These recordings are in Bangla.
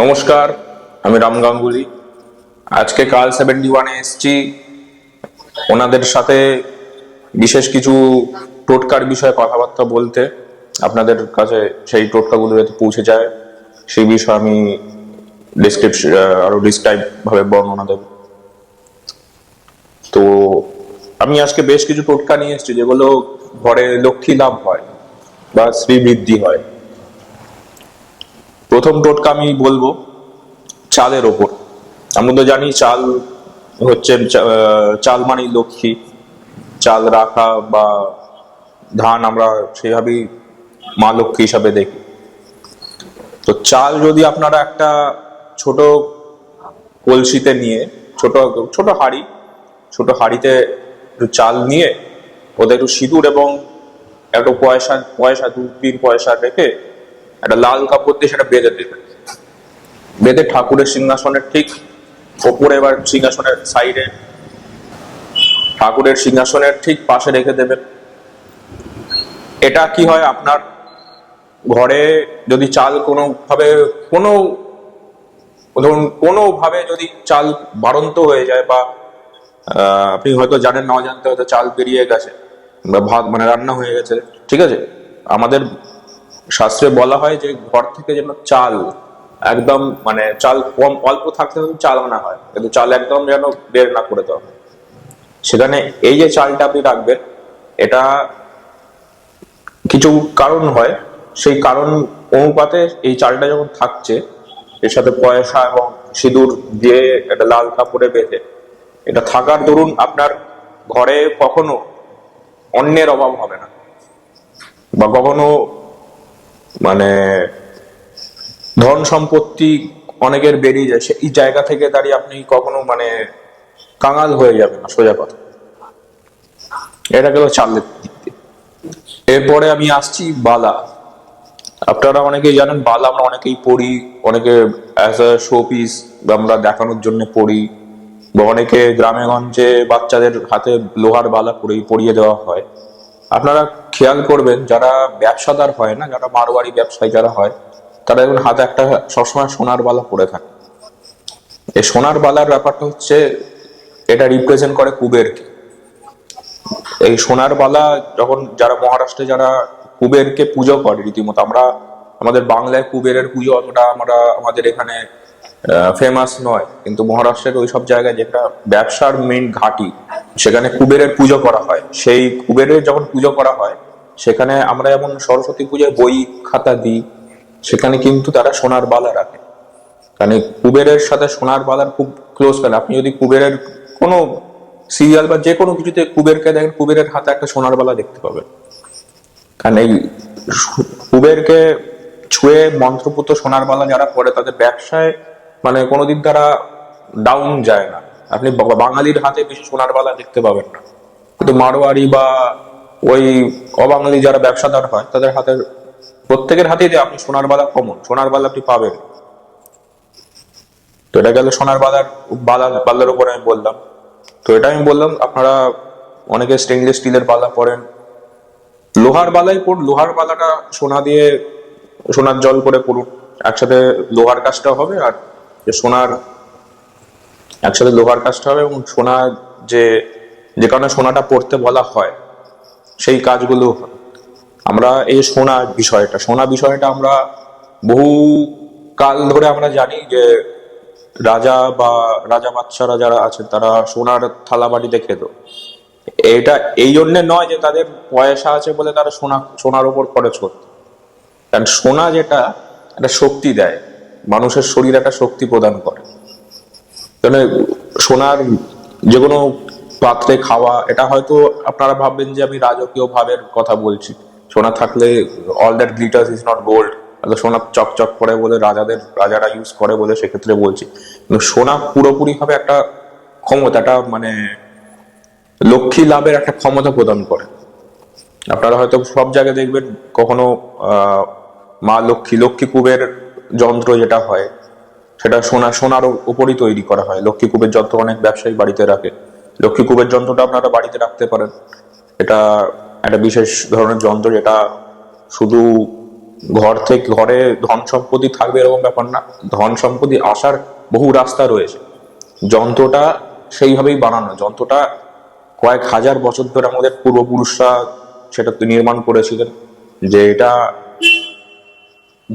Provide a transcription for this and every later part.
নমস্কার, আমি রাম গাঙ্গুলি। আজকে কাল সেভেন্টি ওয়ানে এসছি। ওনাদের সাথে বিশেষ কিছু টোটকার বিষয়ে কথাবার্তা বলতে আপনাদের কাছে সেই টোটকাগুলো যাতে পৌঁছে যায়, সেই বিষয়ে আমি ডিসক্রিপশন আরও ডিসক্রাইব ভাবে বর্ণনা দেব তো আমি আজকে বেশ কিছু টোটকা নিয়ে এসেছি, যেগুলো ঘরে লক্ষ্মী লাভ হয় বা শ্রী বৃদ্ধি হয়। প্রথম টোটকা আমি বলব, চালের ওপর। আমরা তো জানি চাল হচ্ছে চাল মানেই লক্ষ্মী। চাল রাখা বা ধান আমরা সেইভাবেই মা লক্ষ্মী হিসাবে দেখি। তো চাল যদি আপনারা একটা ছোট কলসিতে নিয়ে, ছোট ছোট হাঁড়ি, ছোট হাঁড়িতে একটু চাল নিয়ে, ওদের একটু সিঁদুর এবং একটু পয়সা পয়সা দু তিন পয়সা রেখে একটা লাল কাপড় দিয়ে সেটা বেঁধে দেবে। বেঁধে ঠাকুরের সিংহাসনের ঠিক ওপরে এবার সিংহাসনের সাইডে ঠাকুরের সিংহাসনের ঠিক পাশে রেখে দেবেন এটা কি হয় আপনার ঘরে যদি চাল কোনো ভাবে কোনো ধরুন কোনো ভাবে যদি চাল বাড়ন্ত হয়ে যায় বা আপনি হয়তো জানেন না জানতে হয়তো চাল বেরিয়ে গেছে বা ভাত মানে রান্না হয়ে গেছে। ঠিক আছে? আমাদের শাস্ত্রে বলা হয় যে ঘর থেকে যেন চাল একদম মানে চাল কম, অল্প থাকতে চাল আনা হয়, কিন্তু চাল একদম যেন বের না করে দেওয়া হয়। সেখানে এই যে চালটা আপনি রাখবেন, এটা কিছু কারণ হয়। সেই কারণ অনুপাতে এই চালটা যখন থাকছে, এর সাথে পয়সা এবং সিঁদুর দিয়ে একটা লাল কাপড়ে বেঁধে, এটা থাকার দরুন আপনার ঘরে কখনো অন্যের অভাব হবে না। বা কখনো মানে ধন সম্পত্তি অনেকের বেরিয়ে যায়। সেই জায়গা থেকে দাঁড়িয়ে আপনি কখনো মানে কাঙাল হয়ে যাবে না, সোজা কথা। এটা গেল চালের এরপরে আমি আসছি বালা। আপনারা অনেকেই জানেন, বালা আমরা অনেকেই পড়ি, অনেকে অ্যাজ আ শো পিস আমরা দেখানোর জন্য পড়ি, বা অনেকে গ্রামে গঞ্জে বাচ্চাদের হাতে লোহার বালা পরে পরিয়ে দেওয়া হয়। আপনারা খেয়াল করবেন, যারা ব্যবসাদার হয় না, যারা মারোয়ারি ব্যবসায়ী যারা হয়, তারা এখন হাতে একটা সবসময় সোনার বালা পরে থাকে। এই সোনার বালার ব্যাপারটা হচ্ছে, এটা রিপ্রেজেন্ট করে কুবেরকে এই সোনার বালা যখন যারা মহারাষ্ট্রে যারা কুবেরকে পুজো করে রীতিমতো, আমরা আমাদের বাংলায় কুবেরের পুজো অতটা আমরা, আমাদের এখানে ফেমাস নয়, কিন্তু মহারাষ্ট্রের ওই সব জায়গায় যেটা ব্যবসার মেন ঘাঁটি, সেখানে কুবেরের পুজো করা হয়। সেই কুবেরের যখন পুজো করা হয়, সেখানে আমরা যেমন সরস্বতী পুজোয় বই, খাতা দিই, সেখানে কিন্তু তারা সোনার বালা রাখে। মানে কুবেরের সাথে সোনার বালার খুব ক্লোজ ফ্রেন্ড আপনি যদি কুবেরের কোনো সিরিয়াল বা যে কোনো কিছুতে কুবেরকে দেখেন, কুবেরের হাতে একটা সোনার বালা দেখতে পাবেন। কারণ এই কুবেরকে ছুঁয়ে মন্ত্রপুত সোনার বালা যারা পড়ে তাদের ব্যবসায় মানে কোনোদিন তারা ডাউন যায় না। আপনি বাঙালির হাতে বেশি সোনার বালা দেখতে পাবেন না। কিন্তু মারোয়ারি বা ওই অবাঙালি যারা ব্যবসাদার হয়, তাদের হাতের, প্রত্যেকের হাতেই আপনি সোনার বালা কমন সোনার বালা আপনি পাবেন। তো এটা গেল সোনার বালার, বালা, বালার উপরে আমি বললাম। তো এটা আমি বললাম, আপনারা অনেকে স্টেনলেস স্টিলের বালা পরেন। লোহার বালাই পড়ুন লোহার বালাটা সোনা দিয়ে, সোনার জল করে পড়ুন। একসাথে লোহার কাজটা হবে আর যে সোনার, একসাথে লোহার কাজটা হবে এবং সোনা যে যে কারণে সোনাটা পড়তে বলা হয়, সেই কাজগুলো আমরা এই সোনা বিষয়টা সোনা বিষয়টা আমরা বহু কাল ধরে আমরা জানি যে রাজা বা রাজা বাচ্চারা যারা আছেন তারা সোনার থালা বাটিতে খেত এটা এই জন্য নয় যে তাদের পয়সা আছে বলে তারা সোনা, সোনার ওপর খরচ করত। কারণ সোনা যেটা, একটা শক্তি দেয়। মানুষের শরীর একটা শক্তি প্রদান করে। মানে সোনার যে কোনো পাত্রে খাওয়া, এটা হয়তো আপনারা ভাববেন যে আমি রাজকীয় ভাবের কথা বলছি। সোনা থাকলে all that glitters is not gold সোনা চকচক করে বলে রাজাদের, রাজারা ইউজ করে বলে সেক্ষেত্রে বলছি। কিন্তু সোনা পুরোপুরি ভাবে একটা ক্ষমতা, একটা মানে লক্ষ্মী লাভের একটা ক্ষমতা প্রদান করে। আপনারা হয়তো সব জায়গায় দেখবেন কখনো মা লক্ষ্মী লক্ষ্মী কুবের যন্ত্র যেটা হয়, সেটা সোনা, সোনার উপরই তৈরি করা হয়। লক্ষ্মী কুবের যন্ত্র অনেক ব্যবসায়ী বাড়িতে রাখে। লক্ষ্মী কুবের যন্ত্রটা আপনারা বাড়িতে রাখতে পারেন। এটা একটা বিশেষ ধরনের যন্ত্র, যেটা শুধু ঘর থেকে, ঘরে ধন সম্পত্তি থাকবে এরকম ব্যাপার না। ধন সম্পত্তি আসার বহু রাস্তা রয়েছে। যন্ত্রটা সেইভাবেই বানানো। যন্ত্রটা কয়েক হাজার বছর ধরে আমাদের পূর্বপুরুষরা সেটা নির্মাণ করেছিলেন। যে এটা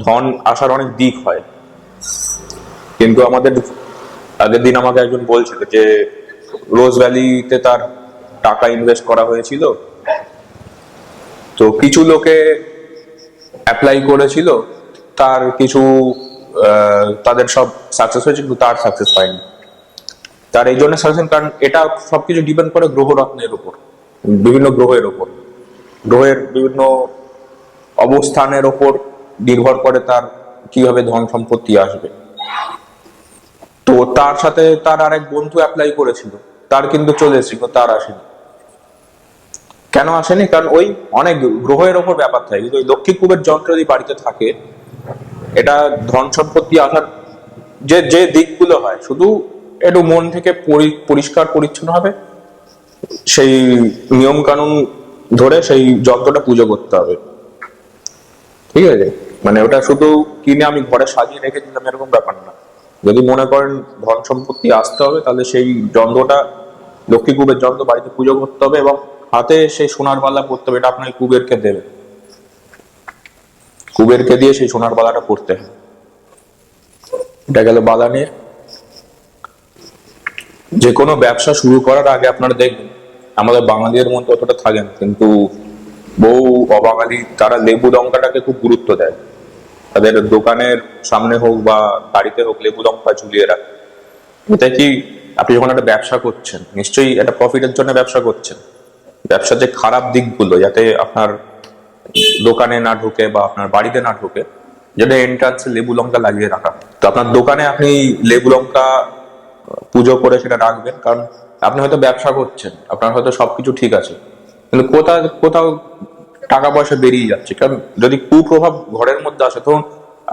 ধন আসার অনেক দিক হয়। কিন্তু আমাদের আগের দিন আমাকে একজন বলছিল যে, রোজ ভ্যালিতে তার টাকা ইনভেস্ট করা হয়েছিল। তো কিছু লোকে অ্যাপ্লাই করেছিল, তার কিছু তাদের সব সাকসেস হয়েছে, কিন্তু তার সাকসেস পায়নি। তার এই জন্য সাজেশন কারণ এটা সবকিছু ডিপেন্ড করে গ্রহ রত্নের উপর, বিভিন্ন গ্রহের উপর। গ্রহের বিভিন্ন অবস্থানের ওপর নির্ভর করে তার কীভাবে ধন সম্পত্তি আসবে। তো তার সাথে তার আরেক বন্ধু অ্যাপ্লাই করেছিল। তার কিন্তু চলে এসেছিল, তার আসেনি। কেন আসেনি? কারণ ওই অনেক গ্রহের ওপর ব্যাপার থাকে। কিন্তু ওই কুবের যন্ত্র যদি বাড়িতে থাকে, এটা ধন সম্পত্তি আসার যে যে দিকগুলো হয়, শুধু একটু মন থেকে পরি- পরিষ্কার পরিচ্ছন্ন হবে, সেই নিয়ম কানুন ধরে সেই যন্ত্রটা পুজো করতে হবে। ঠিক আছে? মানে ওটা শুধু কিনে আমি ঘরে সাজিয়ে রেখে দিলাম এরকম ব্যাপার না। যদি মনে করেন ধন সম্পত্তি আসতে হবে, তাহলে সেই যন্ত্রটা, লক্ষ্মী কুবের যন্ত্র বাড়িতে পুজো করতে হবে এবং হাতে সেই সোনার বালা পরতে হবে, এটা আপনাকে কুবেরকে দেবে। কুবেরকে দিয়ে সেই সোনার বালাটা পরতে হবে এটা গেল বালা নিয়ে যে কোনো ব্যবসা শুরু করার আগে আপনারা দেখবেন, আমাদের বাঙালিদের মধ্যে অতটা থাকে না, কিন্তু বহু অবাঙালি তারা লেবু লঙ্কাটাকে খুব গুরুত্ব দেয়। তাদের দোকানের সামনে হোক বা বাড়িতে হোক, লেবু লঙ্কা ঝুলিয়ে রাখে। এটা কি আপনি যখন একটা ব্যবসা করছেন, নিশ্চয়ই একটা প্রফিটের জন্য ব্যবসা করছেন। ব্যবসার যে খারাপ দিকগুলো, যাতে আপনার দোকানে না ঢুকে বা আপনার বাড়িতে না ঢুকে যেটা এন্ট্রান্সে লেবু লঙ্কা লাগিয়ে রাখা। তো আপনার দোকানে আপনি লেবু লঙ্কা, পুজো করে সেটা রাখবেন, কারণ আপনি হয়তো ব্যবসা করছেন, আপনার হয়তো সবকিছু ঠিক আছে। কিন্তু কোথাও কোথাও টাকা পয়সা বেরিয়ে যাচ্ছে। কারণ যদি কুপ্রভাব ঘরের মধ্যে আসে, তখন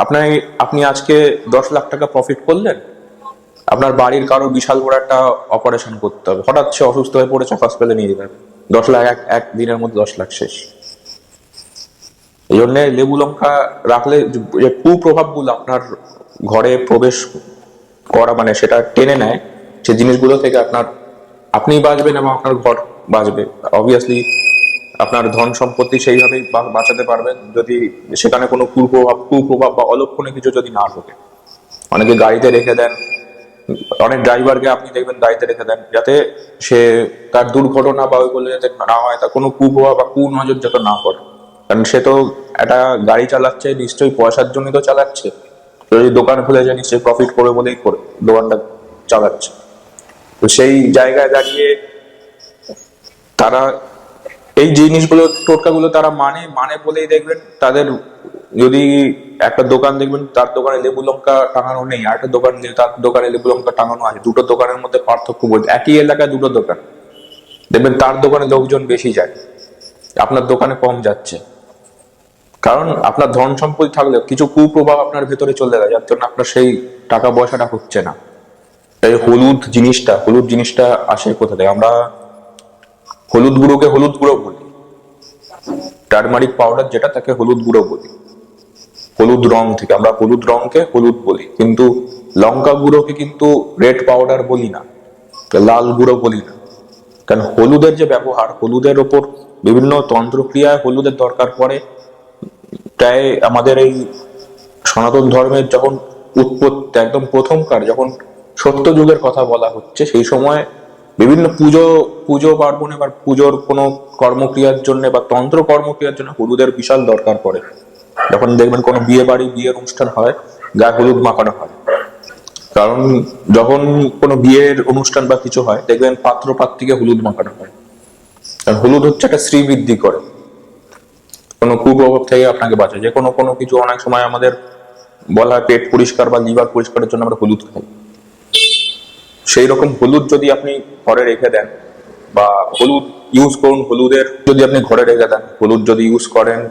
আপনার আপনি আজকে দশ লাখ টাকা প্রফিট করলেন, আপনার বাড়ির কারও বিশাল বড় একটা অপারেশন করতে হবে। হঠাৎ সে অসুস্থ হয়ে পড়েছে হসপিটালে নিয়ে যাবেন দশ লাখ, এক এক দিনের মধ্যে দশ লাখ শেষ। এই জন্য লেবু লঙ্কা রাখলে যে কুপ্রভাবগুলো আপনার ঘরে প্রবেশ করা মানে সেটা টেনে নেয়, সে জিনিসগুলো থেকে আপনার আপনি বাঁচবেন এবং আপনার ঘর বাঁচবে। অবভিয়াসলি আপনার ধন সম্পত্তি সেইভাবেই বাঁচাতে পারবেন। যদি সেখানে কোনো কুপ্রভাব কুপ্রভাব বা অলক্ষণে কিছু যদি না ঢোকে অনেকে গাড়িতে রেখে দেন, অনেক ড্রাইভারকে আপনি দেখবেন গাড়িতে রেখে দেন, যাতে সে তার দুর্ঘটনা বা ওইগুলো যাতে না হয় তার কোনো কুপ্রভাব বা কুনজর যাতে না পড়ে। কারণ সে তো একটা গাড়ি চালাচ্ছে, নিশ্চয়ই পয়সার জন্য তো চালাচ্ছে। যদি দোকান খুলে যায়, নিশ্চয়ই প্রফিট করে বলেই করে, দোকানটা চালাচ্ছে। তো সেই জায়গায় দাঁড়িয়ে তারা এই জিনিসগুলো, টোটকাগুলো তারা মানে মানে বলেই দেখবেন, তাদের যদি একটা দোকান দেখবেন, তার দোকানে লেবু লঙ্কা টাঙানো নেই, আর একটা দোকান তার দোকানে লেবু লঙ্কা টাঙানো আছে। দুটো দোকানের মধ্যে পার্থক্য বলছে একই এলাকায় দুটো দোকান। দেখবেন তার দোকানে লোকজন বেশি যায়। আপনার দোকানে কম যাচ্ছে। কারণ আপনার ধন সম্পত্তি থাকলে কিছু কুপ্রভাব আপনার ভেতরে চলে যায়, যার জন্য আপনার সেই টাকা পয়সাটা হচ্ছে না। এই হলুদ জিনিসটা হলুদ জিনিসটা আসে কোথা থেকে? আমরা হলুদ গুঁড়োকে হলুদ গুঁড়ো বলি। টারমারিক পাউডার যেটা, তাকে হলুদ গুঁড়ো বলি। হলুদ রং থেকে, আমরা হলুদ রংকে হলুদ বলি। কিন্তু লঙ্কা গুঁড়োকে কিন্তু রেড পাউডার বলি না লাল গুঁড়ো বলি না। কারণ হলুদের যে ব্যবহার, হলুদের ওপর বিভিন্ন তন্ত্রক্রিয়ায় হলুদের দরকার পড়ে। প্রায় আমাদের এই সনাতন ধর্মের যখন উৎপত্তি, একদম প্রথমকার যখন সত্য যুগের কথা বলা হচ্ছে, সেই সময় বিভিন্ন পুজো পুজো পার্বণে বা পুজোর কোনো কর্মক্রিয়ার জন্য বা তন্ত্র কর্মক্রিয়ার জন্য হলুদের বিশাল দরকার পড়ে। যখন দেখবেন কোনো বিয়ে বাড়ি, বিয়ের অনুষ্ঠান হয় গায়ে হলুদ মাখানো হয়। কারণ যখন কোনো বিয়ের অনুষ্ঠান বা কিছু হয়, দেখবেন পাত্র পাত্রীকে হলুদ মাখানো হয়। কারণ হলুদ হচ্ছে একটা শ্রীবৃদ্ধি করে। কোনো কুপ্রভাব থেকে আপনাকে বাঁচায়। যে কোনো কোনো কিছু অনেক সময় আমাদের বলা পেট পরিষ্কার বা লিভার পরিষ্কারের জন্য আমরা হলুদ খাই। সেই রকম হলুদ যদি আপনি ঘরে রেখে দেন বা হলুদ ইউজ করুন হলুদের, যদি আপনি ঘরে রেখে দেন, হলুদ যদি ইউজ করেন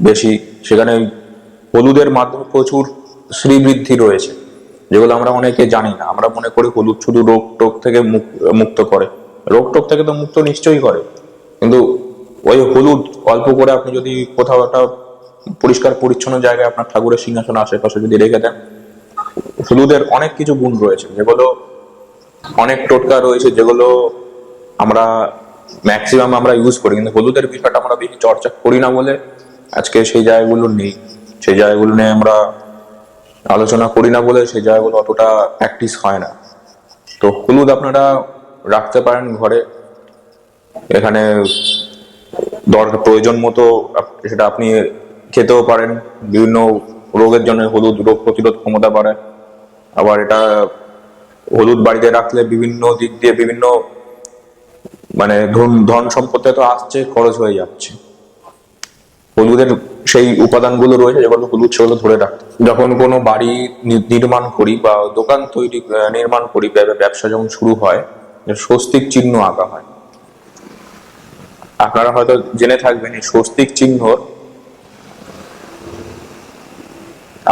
বেশি, সেখানে হলুদের মাধ্যমে প্রচুর শ্রীবৃদ্ধি রয়েছে, যেগুলো আমরা অনেকে জানি না। আমরা মনে করি হলুদ শুধু রোগ টোগ থেকে মুক- মুক্ত করে। রোগ টোগ থেকে তো মুক্ত নিশ্চয়ই করে, কিন্তু ওই হলুদ অল্প করে আপনি যদি কোথাও একটা পরিষ্কার পরিচ্ছন্ন জায়গায় আপনার ঠাকুরের সিংহাসন আশেপাশে যদি রেখে দেন, হলুদের অনেক কিছু গুণ রয়েছে, যেগুলো অনেক টোটকা রয়েছে যেগুলো আমরা ম্যাক্সিমাম আমরা ইউজ করি, কিন্তু হলুদের বিষয়টা আমরা বেশি চর্চা করি না বলে আজকে সেই জায়গাগুলো নেই। সেই জায়গাগুলো নিয়ে আমরা আলোচনা করি না বলে সেই জায়গাগুলো অতটা প্র্যাকটিস হয় না। তো হলুদ আপনারা রাখতে পারেন ঘরে। এখানে দরকার প্রয়োজন মতো সেটা আপনি খেতেও পারেন। বিভিন্ন রোগের জন্য হলুদ রোগ প্রতিরোধ ক্ষমতা বাড়ায়। আবার এটা হলুদ বাড়িতে রাখলে বিভিন্ন দিক দিয়ে বিভিন্ন মানে ধন সম্পত্তি তো আসছে, খরচ হয়ে যাচ্ছে। হলুদের সেই উপাদানগুলো রয়েছে, যেগুলো হলুদ সেগুলো ধরে রাখতে যখন কোনো বাড়ি নির্মাণ করি বা দোকান তৈরি নির্মাণ করি ব্যবসা যখন শুরু হয়, স্বস্তিক চিহ্ন আঁকা হয়। আপনারা হয়তো জেনে থাকবেন, এই স্বস্তিক চিহ্ন,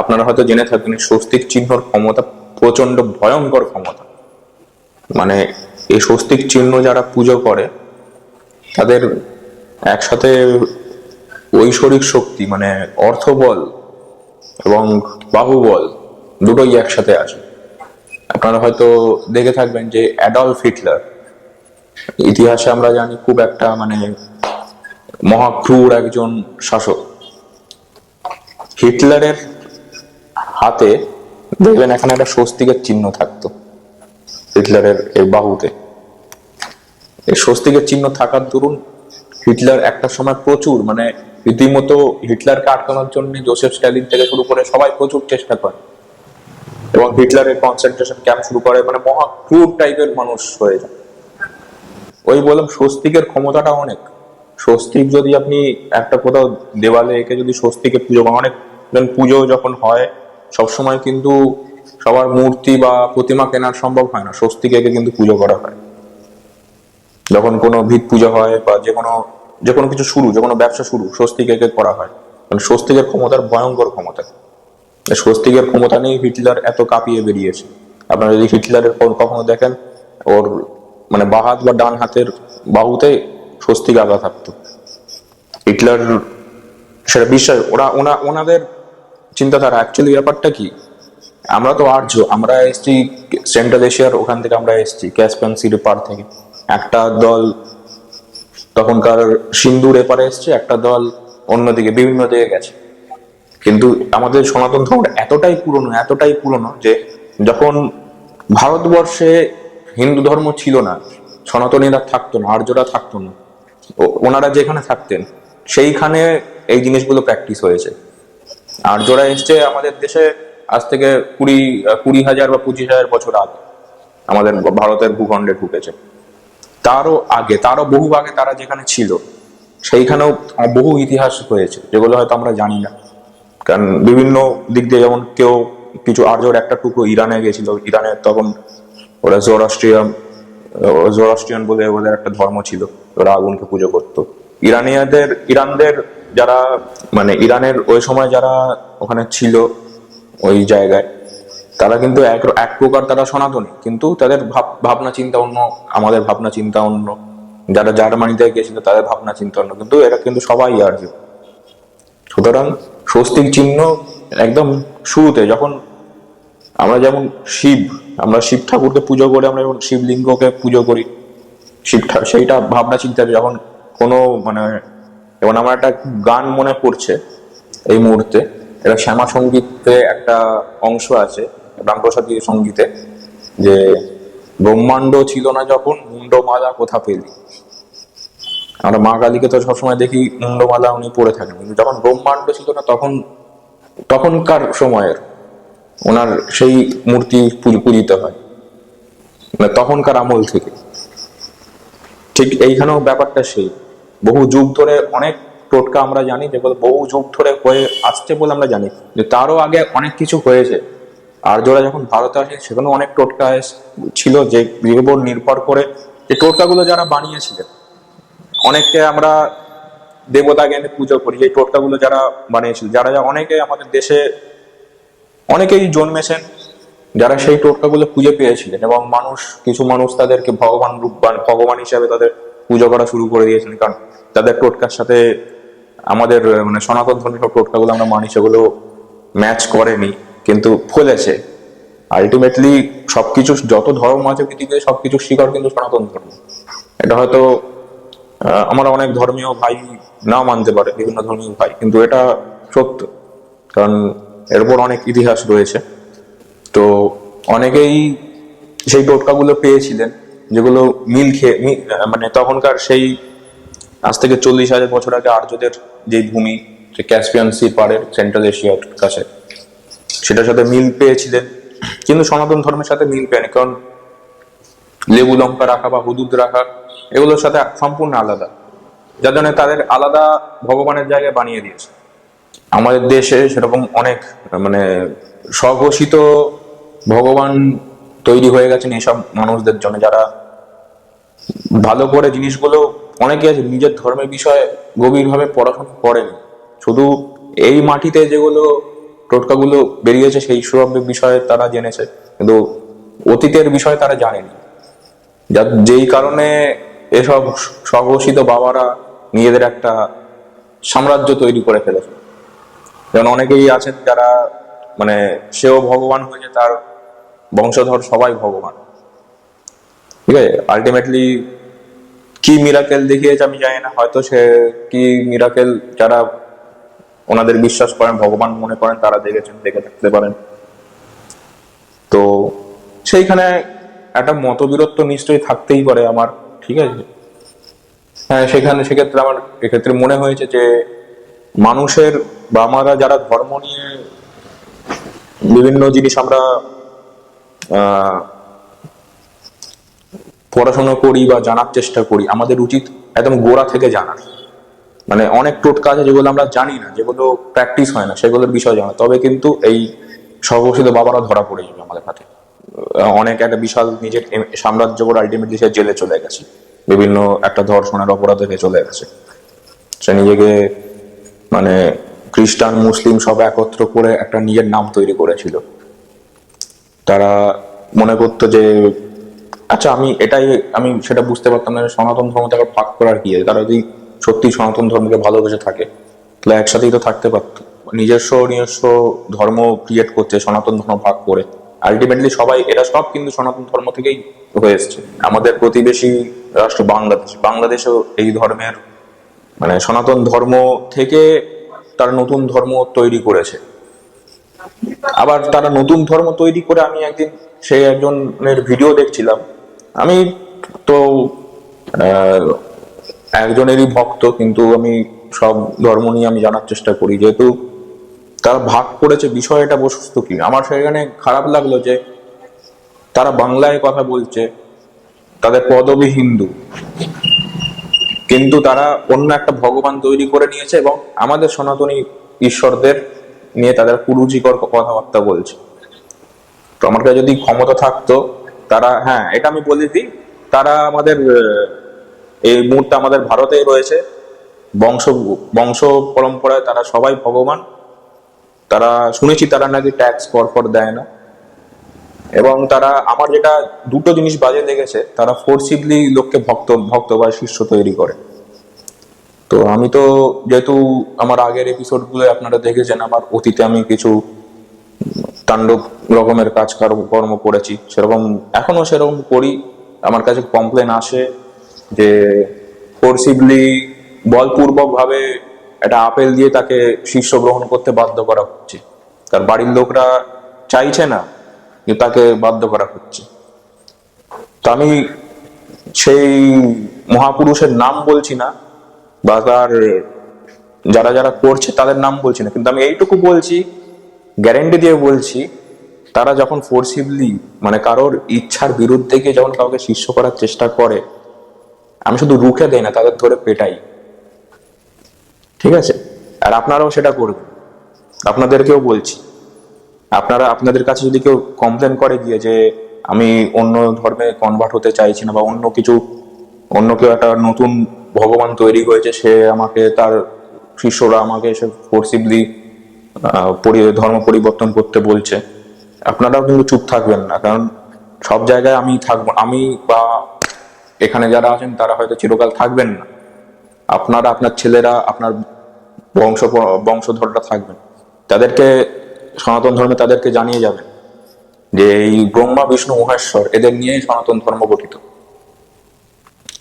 আপনারা হয়তো জেনে থাকবেন স্বস্তিক চিহ্নর ক্ষমতা প্রচণ্ড ভয়ঙ্কর ক্ষমতা। মানে এই স্বস্তিক চিহ্ন যারা পুজো করে, তাদের একসাথে ঐশ্বরিক শক্তি মানে অর্থবল এবং বাহুবল দুটোই একসাথে আছে। আপনারা হয়তো দেখে থাকবেন যে অ্যাডলফ হিটলার, ইতিহাসে আমরা জানি খুব একটা মানে মহাক্রূর একজন শাসক। হিটলারের হাতে দেখবেন এখানে একটা স্বস্তিকের চিহ্ন থাকতো হিটলারের এই বাহুতে। এই স্বস্তিকের চিহ্ন থাকার দরুন হিটলার একটা সময় প্রচুর মানে রীতিমতো হিটলারকে আটকানোর জন্য জোসেফ স্ট্যালিন থেকে শুরু করে সবাই প্রচুর চেষ্টা করে। এবং হিটলারের কনসেন্ট্রেশন ক্যাম্প শুরু করে মানে মহা ক্রুর টাইপের মানুষ হয়ে যায়। ওই বললাম স্বস্তিকের ক্ষমতাটা অনেক। স্বস্তিক যদি আপনি একটা কোথাও দেওয়ালে এঁকে যদি স্বস্তিকে পুজো অনেক পুজো যখন হয় সবসময় কিন্তু সবার মূর্তি বা প্রতিমা কেনার সম্ভব হয় না। স্বস্তিক কিন্তু পুজো করা হয়। যখন কোনো ভিত পুজো হয় বা যে কোনো যে কোনো কিছু শুরু, যে কোনো ব্যবসা শুরু, স্বস্তিক করা হয়। কারণ স্বস্তিকের ক্ষমতার ভয়ঙ্কর ক্ষমতা। স্বস্তিকের ক্ষমতা নিয়ে হিটলার এত কাঁপিয়ে বেরিয়েছে। আপনারা যদি হিটলারের কখনো দেখেন, ওর মানে বাঁ হাত বা ডান হাতের বাহুতে স্বস্তিক আঘাত থাকতো হিটলার, সেটা বিশ্বাস, ওরা, ওনা, ওনাদের চিন্তাধারা অ্যাকচুয়ালি ব্যাপারটা কি? আমরা তো আর্য, আমরা এসছি সেন্ট্রাল এশিয়ার ওখান থেকে আমরা এসছি ক্যাসপিয়ান সির পার থেকে। একটা দল তখনকার সিন্ধুর এপারে এসছে, একটা দল অন্যদিকে, বিভিন্ন দিকে গেছে। কিন্তু আমাদের সনাতন ধর্ম এতটাই পুরনো এতটাই পুরনো যে যখন ভারতবর্ষে হিন্দু ধর্ম ছিল না, সনাতনীরা থাকতো না, আর্যরা থাকতো না ওনারা যেখানে থাকতেন, সেইখানে এই জিনিসগুলো প্র্যাকটিস হয়েছে। আর্যরা এসছে আমাদের দেশে আজ থেকে কুড়ি কুড়ি হাজার বা পঁচিশ হাজার বছর আগে। আমাদের ভারতের ভূখণ্ডে ঢুকেছে। তারও আগে, তারও বহু আগে তারা যেখানে ছিল, সেইখানেও বহু ইতিহাস হয়েছে, যেগুলো হয়তো আমরা জানি না। কারণ বিভিন্ন দিক দিয়ে যেমন কেউ কিছু আর্যর একটা টুকরো ইরানে গেছিল, ইরানে তখন ওরা জোরাস্ট্রিয়ান জোরাস্ট্রিয়ান বলে ওদের একটা ধর্ম ছিল, ওরা আগুনকে পুজো করতো। ইরানিয়াদের, ইরানদের যারা মানে ইরানের ওই সময় যারা ওখানে ছিল, ওই জায়গায়, তারা কিন্তু এক এক প্রকার তারা সনাতনী। কিন্তু তাদের ভাব, ভাবনা চিন্তা অন্য, আমাদের ভাবনা চিন্তা অন্য। যারা জার্মানিতে গেছিল তাদের ভাবনা চিন্তা অন্য। কিন্তু এরা কিন্তু সবাই আর্য। সুতরাং স্বস্তিক চিহ্ন একদম শুরুতে যখন আমরা যেমন শিব, আমরা শিব ঠাকুরকে পুজো করে, আমরা যেমন শিবলিঙ্গকে পুজো করি, শিব সেইটা ভাবনা চিন্তা যখন কোনো মানে যেমন আমার একটা গান মনে পড়ছে এই মুহূর্তে। এটা শ্যামা সঙ্গীতে একটা অংশ আছে, রামপ্রসাদী সঙ্গীতে, যে ব্রহ্মাণ্ড ছিল না যখন, মুন্ডমালা কোথা পেলি? আমরা মা কালীকে তো সবসময় দেখি মুন্ডমালা উনি পরে থাকেন, কিন্তু যখন ব্রহ্মাণ্ড ছিল না তখন, তখনকার সময়ের ওনার সেই মূর্তি পূজ- পূজিত হয় মানে তখনকার আমল থেকে। ঠিক এইখানেও ব্যাপারটা সেই। বহু যুগ ধরে অনেক টোটকা আমরা জানি যেগুলো বহু যুগ ধরে হয়ে আসছে বলে আমরা জানি, যে তারও আগে অনেক কিছু হয়েছে। আর্যরা যখন ভারতে আসে, সেখানেও অনেক টোটকা ছিল যে উপর নির্ভর করে যে টোটকাগুলো যারা বানিয়েছিলেন। অনেককে আমরা দেবতা জ্ঞানে পুজো করি এই টোটকাগুলো যারা বানিয়েছিল। যারা যা অনেকে আমাদের দেশে অনেকেই জন্মেছেন, যারা সেই টোটকাগুলো খুঁজে পেয়েছিলেন এবং মানুষ, কিছু মানুষ তাদেরকে ভগবান রূপবান, ভগবান হিসাবে তাদের পুজো করা শুরু করে দিয়েছেন, কারণ তাদের টোটকার সাথে আমাদের মানে সনাতন ধর্মের সব টোটকাগুলো আমরা মানি, সেগুলো ম্যাচ করেনি, কিন্তু ফলেছে। আলটিমেটলি সবকিছু, যত ধর্ম আছে পৃথিবীতে সবকিছু শিকড় কিন্তু সনাতন ধর্ম। এটা হয়তো আমার অনেক ধর্মীয় ভাই না মানতে পারে, বিভিন্ন ধর্মীয় ভাই, কিন্তু এটা সত্য, কারণ এর উপর অনেক ইতিহাস রয়েছে। তো অনেকেই সেই টোটকাগুলো পেয়েছিলেন যেগুলো মিল খেয়ে মানে তখনকার সেই আজ থেকে চল্লিশ হাজার বছর আগে আর্যদের যে ভূমি, যে ক্যাসপিয়ান সি পাড়ের সেন্ট্রাল এশিয়ার কাছে, সেটার সাথে মিল পেয়েছিলেন। কিন্তু সনাতন ধর্মের সাথে মিল পেয়নি কারণ লেবু লঙ্কা রাখা বা হুদুদ রাখা, এগুলোর সাথে সম্পূর্ণ আলাদা। যার জন্য তাদের আলাদা ভগবানের জায়গায় বানিয়ে দিয়েছে। আমাদের দেশে সেরকম অনেক মানে স্বঘোষিত ভগবান তৈরি হয়ে গেছেন এইসব মানুষদের জন্য যারা ভালো করে জিনিসগুলো অনেকে আছে নিজের ধর্মের বিষয়ে গভীরভাবে পড়াশোনা করেন। শুধু এই মাটিতে যেগুলো টোটকাগুলো বেরিয়েছে সেই সব বিষয়ে তারা জেনেছে, কিন্তু অতীতের বিষয়ে তারা জানেনি। যার যেই কারণে এসব স্বঘোষিত বাবারা নিজেদের একটা সাম্রাজ্য তৈরি করে ফেলেছে যেমন অনেকেই আছেন যারা মানে সেও ভগবান হয়েছে তার বংশধর সবাই ভগবান। ঠিক আছে? আলটিমেটলি কি মিরাকেল দেখিয়েছে আমি জানি না, হয়তো সে কি মিরাকেল যারা ওনাদের বিশ্বাস করেন, ভগবান মনে করেন, তারা দেখেছেন, দেখে থাকতে পারেন। তো সেইখানে একটা মতবিরত্ব নিশ্চয়ই থাকতেই পারে আমার, ঠিক আছে? হ্যাঁ সেখানে সেক্ষেত্রে আমার, এক্ষেত্রে মনে হয়েছে যে মানুষের বা আমরা যারা ধর্ম নিয়ে বিভিন্ন জিনিস আমরা পড়াশোনা করি বা জানার চেষ্টা করি, আমাদের উচিত একদম গোড়া থেকে জানার। মানে অনেক টোটকা আছে যেগুলো আমরা জানি না, যেগুলো প্র্যাকটিস হয় না, সেগুলোর বিষয় জানা। তবে কিন্তু এই স্বঘোষিত বাবারা ধরা পড়ে যাবে আমাদের হাতে। অনেক একটা বিশাল নিজের সাম্রাজ্য করে আলটিমেটলি সে জেলে চলে গেছে। বিভিন্ন একটা ধর্ষণের অপরাধ থেকে চলে গেছে। সে নিজেকে মানে খ্রিস্টান, মুসলিম সব একত্র করে একটা নিজের নাম তৈরি করেছিল। তারা মনে করতো যে আচ্ছা আমি এটাই, আমি সেটা বুঝতে পারতাম না সনাতন ধর্ম থেকে ভাগ করার কি তারা যদি সত্যি সনাতন ধর্মকে ভালোবেসে থাকে, তাহলে একসাথেই তো থাকতে পারতো। নিজস্ব নিজস্ব ধর্ম ক্রিয়েট করছে, সনাতন ধর্ম ভাগ করে। আলটিমেটলি সবাই, এরা সব কিন্তু সনাতন ধর্ম থেকেই হয়ে এসছে। আমাদের প্রতিবেশী রাষ্ট্র বাংলাদেশ। বাংলাদেশও এই ধর্মের মানে সনাতন ধর্ম থেকে তারা নতুন ধর্ম তৈরি করেছে। আবার তারা নতুন ধর্ম তৈরি করে আমি একদিন সেই একজনের ভিডিও দেখছিলাম। আমি তো আহ, একজনেরই ভক্ত কিন্তু আমি সব ধর্ম নিয়ে আমি জানার চেষ্টা করি যেহেতু তারা ভাগ করেছে বিষয়টা বস্তু কি? আমার সেখানে খারাপ লাগল যে তারা বাংলায় কথা বলছে তাদের পদবী হিন্দু। কিন্তু তারা অন্য একটা ভগবান তৈরি করে নিয়েছে এবং আমাদের সনাতনী ঈশ্বরদের নিয়ে তাদের কুরুচিকর কথাবার্তা বলছে। তো আমার কাছে যদি ক্ষমতা থাকতো, তারা হ্যাঁ এটা আমি বলে দিই, তারা আমাদের এই মুহূর্তে আমাদের ভারতেই রয়েছে। বংশ বংশ পরম্পরায় তারা সবাই ভগবান। তারা, শুনেছি তারা নাকি ট্যাক্স পরপর দেয় না। এবং তারা, আমার যেটা দুটো জিনিস বাজে লেগেছে, তারা ফোর্সিভলি লোককে ভক্ত ভক্ত বা শিষ্য তৈরি করে। তো আমি তো যেহেতু আমার আগের এপিসোডগুলো আপনারা দেখেছেন, আমার অতীতে আমি কিছু তাণ্ডব রকমের কাজ কর্ম করেছি, সেরকম এখনও সেরকম করি। আমার কাছে কমপ্লেন আসে যে ফোর্সিভলি বলপূর্বক ভাবে একটা আপেল দিয়ে তাকে শীর্ষ গ্রহণ করতে বাধ্য করা হচ্ছে। তার বাড়ির লোকরা চাইছে না যে তাকে বাধ্য করা হচ্ছে। তো আমি সেই মহাপুরুষের নাম বলছি না বা তার যারা যারা করছে তাদের নাম বলছি না। কিন্তু আমি এইটুকু বলছি গ্যারেন্টি দিয়ে বলছি, তারা যখন ফোর্সিভলি মানে কারোর ইচ্ছার বিরুদ্ধে গিয়ে যখন কাউকে শিষ্য করার চেষ্টা করে, আমি শুধু রুখে দেই না, তাদের ধরে পেটাই। ঠিক আছে? আর আপনারাও সেটা করবেন। আপনাদেরকেও বলছি। আপনারা, আপনাদের কাছে যদি কেউ কমপ্লেন করে গিয়ে যে আমি অন্য ধর্মে কনভার্ট হতে চাইছি না বা অন্য কিছু অন্য কেউ একটা নতুন ভগবান তৈরি হয়েছে সে আমাকে, তার শিষ্যরা আমাকে এসে ফোর্সিভলি ধর্ম পরিবর্তন করতে বলছে। আপনারাও কিন্তু চুপ থাকবেন না, কারণ সব জায়গায় আমি থাকব, আমি বা এখানে যারা আছেন, তারা হয়তো চিরকাল থাকবেন না। আপনারা, আপনার ছেলেরা, আপনার বংশ, বংশধররা থাকবেন। তাদেরকে, সনাতন ধর্মে তাদেরকে জানিয়ে যাবেন যে এই ব্রহ্মা, বিষ্ণু, মহেশ্বর, এদের নিয়েই সনাতন ধর্ম গঠিত।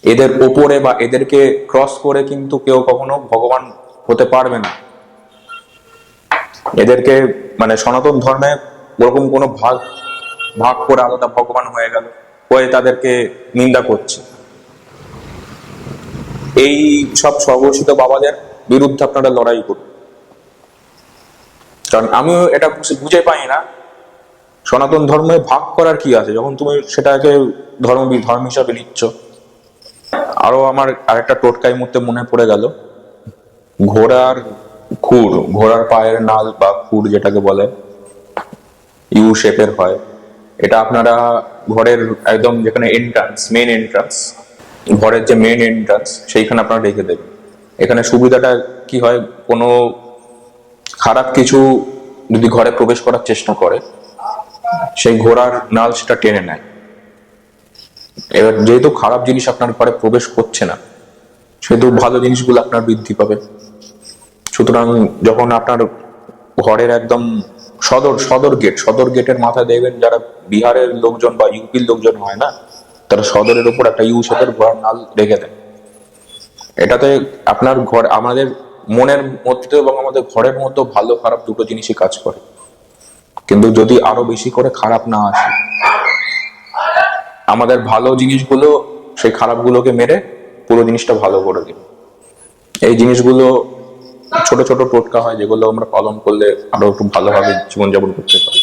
এদের ওপরে বা এদেরকে ক্রস করে কিন্তু কেউ কখনো ভগবান হতে পারবে না। এদেরকে মানে সনাতন ধর্মে ওরকম কোনো ভাগ ভাগ করে আলাদা ভগবান হয়ে গেল, হয়ে তাদেরকে নিন্দা করছে। এই সব স্বঘোষিত বাবাদের বিরুদ্ধে আপনারা লড়াই করুন। কারণ আমিও এটা বুঝে- পাই না, সনাতন ধর্মে ভাগ করার কি আছে? যখন তুমি সেটাকে ধর্ম ধর্ম হিসাবে নিচ্ছ আরও আমার আরেকটা টোটকাই মুহূর্তে মনে পড়ে গেল। ঘোড়ার খুর, ঘোড়ার পায়ের নাল বা খুর যেটাকে বলে ইউ শেপের হয়। এটা আপনারা ঘরের একদম যেখানে এন্ট্রান্স মেন এন্ট্রান্স ঘরের যে মেন এন্ট্রান্স সেইখানে আপনারা রেখে দেবেন। এখানে সুবিধাটা কি হয়, কোনো খারাপ কিছু যদি ঘরে প্রবেশ করার চেষ্টা করে, সেই ঘোড়ার নাল সেটা টেনে নেয়। এবার যেহেতু খারাপ জিনিস আপনার ঘরে প্রবেশ করছে না, সেহেতু ভালো জিনিসগুলো আপনার বৃদ্ধি পাবে। সুতরাং যখন আপনার ঘরের একদম সদর সদর গেট, সদর গেটের মাথায় দেখবেন যারা বিহারের লোকজন বা ইউপির লোকজন হয় না, তারা সদরের উপর একটা ইউ ঘোড়ার নাল রেখে দেয়। এটাতে আপনার ঘর, আমাদের মনের মধ্যে এবং আমাদের ঘরের মধ্যে ভালো খারাপ দুটো জিনিসই কাজ করে। কিন্তু যদি আরও বেশি করে খারাপ না আসে আমাদের ভালো জিনিসগুলো, সেই খারাপগুলোকে মেরে পুরো জিনিসটা ভালো করে দিব এই জিনিসগুলো ছোট ছোট টোটকা হয়, যেগুলো আমরা পালন করলে আরও একটু ভালোভাবে জীবনযাপন করতে পারি।